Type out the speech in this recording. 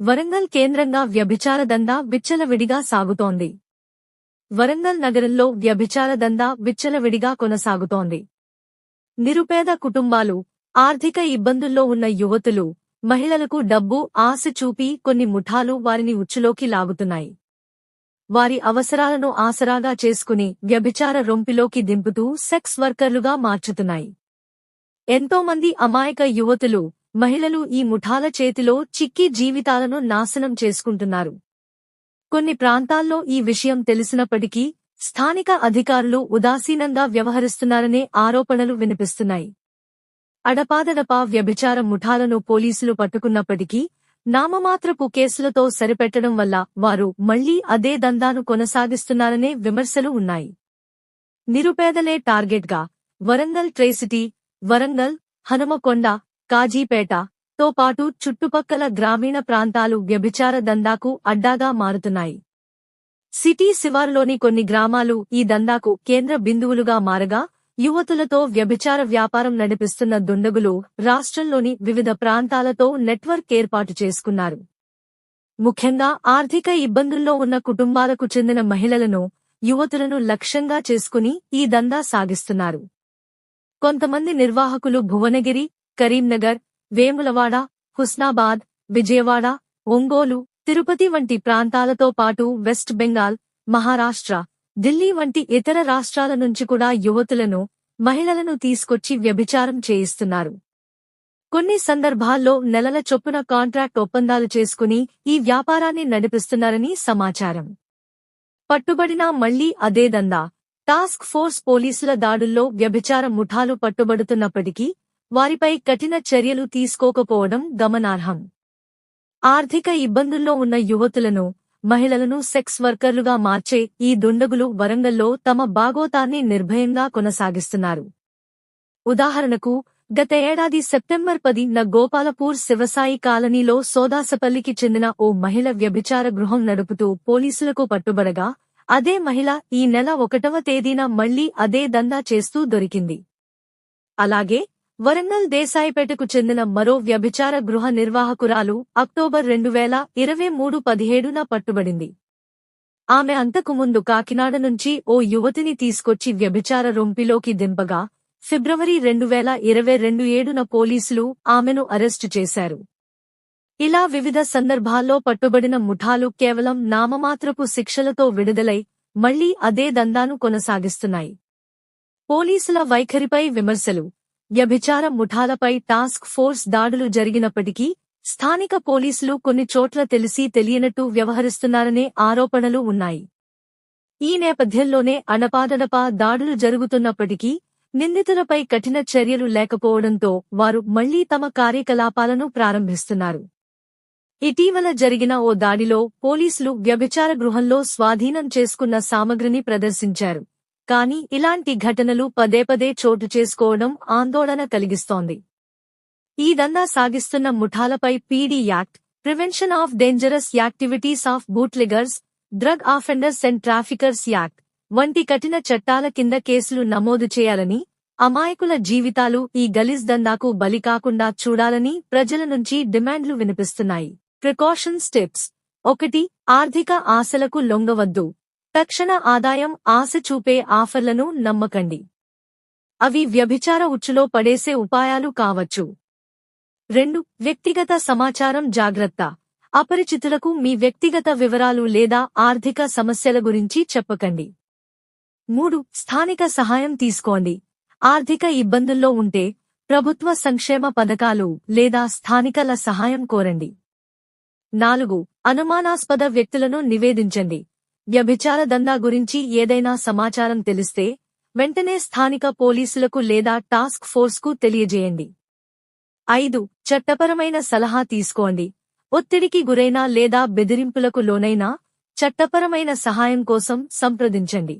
వరంగల్ కేంద్రంగా వ్యభిచార దందా విచ్చలవిడిగా సాగుతోంది. వరంగల్ నగరంలో వ్యభిచార దందా విచ్చలవిడిగా కొనసాగుతోంది. నిరుపేద కుటుంబాలు ఆర్థిక ఇబ్బందుల్లో ఉన్న యువతులు మహిళలకు డబ్బు ఆశ చూపి కొన్ని ముఠాలు వారిని ఉచ్చులోకి లాగుతున్నాయి. వారి అవసరాలను ఆసరాగా చేసుకుని వ్యభిచార రొంపిలోకి దింపుతూ సెక్స్ వర్కర్లుగా మార్చుతున్నాయి. ఎంతోమంది అమాయక యువతులు మహిళలు ఈ ముఠాల చేతిలో చిక్కి జీవితాలను నాశనం చేసుకుంటున్నారు. కొన్ని ప్రాంతాల్లో ఈ విషయం తెలిసినప్పటికీ స్థానిక అధికారులు ఉదాసీనంగా వ్యవహరిస్తున్నారనే ఆరోపణలు వినిపిస్తున్నాయి. అడపాదడపా వ్యభిచార ముఠాలను పోలీసులు పట్టుకున్నప్పటికీ నామమాత్రపు కేసులతో సరిపెట్టడం వల్ల వారు మళ్ళీ అదే దందాను కొనసాగిస్తున్నారనే విమర్శలు ఉన్నాయి. నిరుపేదలే టార్గెట్గా వరంగల్ ట్రేసిటీ వరంగల్ హనుమకొండ కాజీపేట. తో పాటు చుట్టుపక్కల గ్రామీణ ప్రాంతాలు వ్యభిచార దందాకు అడ్డాగా మారుతున్నాయి. సిటీ శివారులోని కొన్ని గ్రామాలు ఈ దందాకు కేంద్ర బిందువులుగా మారగా యువతులతో వ్యభిచార వ్యాపారం నడిపిస్తున్న దుండగులు రాష్ట్రంలోని వివిధ ప్రాంతాలతో నెట్వర్క్ ఏర్పాటు చేసుకున్నారు. ముఖ్యంగా ఆర్థిక ఇబ్బందుల్లో ఉన్న కుటుంబాలకు చెందిన మహిళలను యువతులను లక్ష్యంగా చేసుకుని ఈ దందా సాగిస్తున్నారు. కొంతమంది నిర్వాహకులు భువనగిరి కరీంనగర్ వేములవాడ హుస్నాబాద్ విజయవాడ ఒంగోలు తిరుపతి వంటి ప్రాంతాలతో పాటు వెస్ట్ బెంగాల్ మహారాష్ట్ర ఢిల్లీ వంటి ఇతర రాష్ట్రాల నుంచి కూడా యువతులను మహిళలను తీసుకొచ్చి వ్యభిచారం చేయిస్తున్నారు. కొన్ని సందర్భాల్లో నెలల చొప్పున కాంట్రాక్ట్ ఒప్పందాలు చేసుకుని ఈ వ్యాపారాన్ని నడిపిస్తున్నారని సమాచారం. పట్టుబడినా మళ్ళీ అదే దందా. టాస్క్ ఫోర్స్ పోలీసుల దాడుల్లో వ్యభిచార ముఠాలు పట్టుబడుతున్నప్పటికీ వారిపై కఠిన చర్యలు తీసుకోకపోవడం గమనార్హం. ఆర్థిక ఇబ్బందుల్లో ఉన్న యువతులను మహిళలను సెక్స్ వర్కర్లుగా మార్చే ఈ దుండగులు వరంగల్లో తమ బాగోతాన్ని నిర్భయంగా కొనసాగిస్తున్నారు. ఉదాహరణకు గత ఏడాది సెప్టెంబర్ పదిన గోపాలపూర్ శివసాయి కాలనీలో సోదాసపల్లికి చెందిన ఓ మహిళ వ్యభిచార గృహం నడుపుతూ పోలీసులకు పట్టుబడగా అదే మహిళ ఈ నెల ఒకటవ తేదీన మళ్ళీ అదే దందా చేస్తూ దొరికింది. అలాగే వరంగల్ దేశాయిపేటకు చెందిన మరో వ్యభిచార గృహ నిర్వాహకురాలు అక్టోబర్ రెండు వేల ఇరవై మూడు పదిహేడున పట్టుబడింది. ఆమె అంతకుముందు కాకినాడ నుంచి ఓ యువతిని తీసుకొచ్చి వ్యభిచార రొంపిలోకి దింపగా ఫిబ్రవరి రెండు వేల ఇరవై రెండు ఏడున పోలీసులు ఆమెను అరెస్టు చేశారు. ఇలా వివిధ సందర్భాల్లో పట్టుబడిన ముఠాలు కేవలం నామమాత్రపు శిక్షలతో విడుదలై మళ్ళీ అదే దందాను కొనసాగిస్తున్నాయి. పోలీసుల వైఖరిపై విమర్శలు వ్యభిచార ముఠాలపై టాస్క్ ఫోర్స్ దాడులు జరిగినప్పటికీ స్థానిక పోలీసులు కొన్ని చోట్ల తెలిసి తెలియనట్టు వ్యవహరిస్తున్నారనే ఆరోపణలు ఉన్నాయి. ఈ నేపథ్యంలోనే అణపాదడపా దాడులు జరుగుతున్నప్పటికీ నిందితులపై కఠిన చర్యలు లేకపోవడంతో వారు మళ్ళీ తమ కార్యకలాపాలను ప్రారంభిస్తున్నారు. ఇటీవల జరిగిన ఓ దాడిలో పోలీసులు వ్యభిచార గృహంలో స్వాధీనం చేసుకున్న సామగ్రిని ప్రదర్శించారు. కానీ ఇలాంటి ఘటనలు పదే పదే చోటు చేసుకోవడం ఆందోళన కలిగిస్తోంది. ఈ దందా సాగిస్తున్న ముఠాలపై PD act prevention of dangerous activities of bootleggers drug offenders and traffickers act వంటి కఠిన చట్టాల కింద కేసులు నమోదు చేయాలని అమాయకుల జీవితాలు ఈ గలీజ్ దందాకు బలి కాకుండా చూడాలని ప్రజల నుంచి డిమాండ్లు వినిపిస్తున్నాయి. ప్రికాషన్ స్టెప్స్ ఒకటి ఆర్థిక ఆశలకు లొంగవద్దు. తక్షణ ఆదాయం ఆశ చూపే ఆఫర్లను నమ్మకండి. అవి వ్యభిచార ఉచ్చులో పడేసే ఉపాయాలు కావచ్చు. రెండు వ్యక్తిగత సమాచారం జాగ్రత్త. అపరిచితులకు మీ వ్యక్తిగత వివరాలు లేదా ఆర్థిక సమస్యల గురించి చెప్పకండి. మూడు స్థానిక సహాయం తీసుకోండి. ఆర్థిక ఇబ్బందుల్లో ఉంటే ప్రభుత్వ సంక్షేమ పథకాలు లేదా స్థానికల సహాయం కోరండి. నాలుగు అనుమానాస్పద వ్యక్తులను నివేదించండి. వ్యభిచార దందా గురించి ఏదైనా సమాచారం తెలిస్తే వెంటనే స్థానిక పోలీసులకు లేదా టాస్క్ ఫోర్స్కు తెలియజేయండి. ఐదు చట్టపరమైన సలహా తీసుకోండి. ఒత్తిడికి గురైనా లేదా బెదిరింపులకు లోనైనా చట్టపరమైన సహాయం కోసం సంప్రదించండి.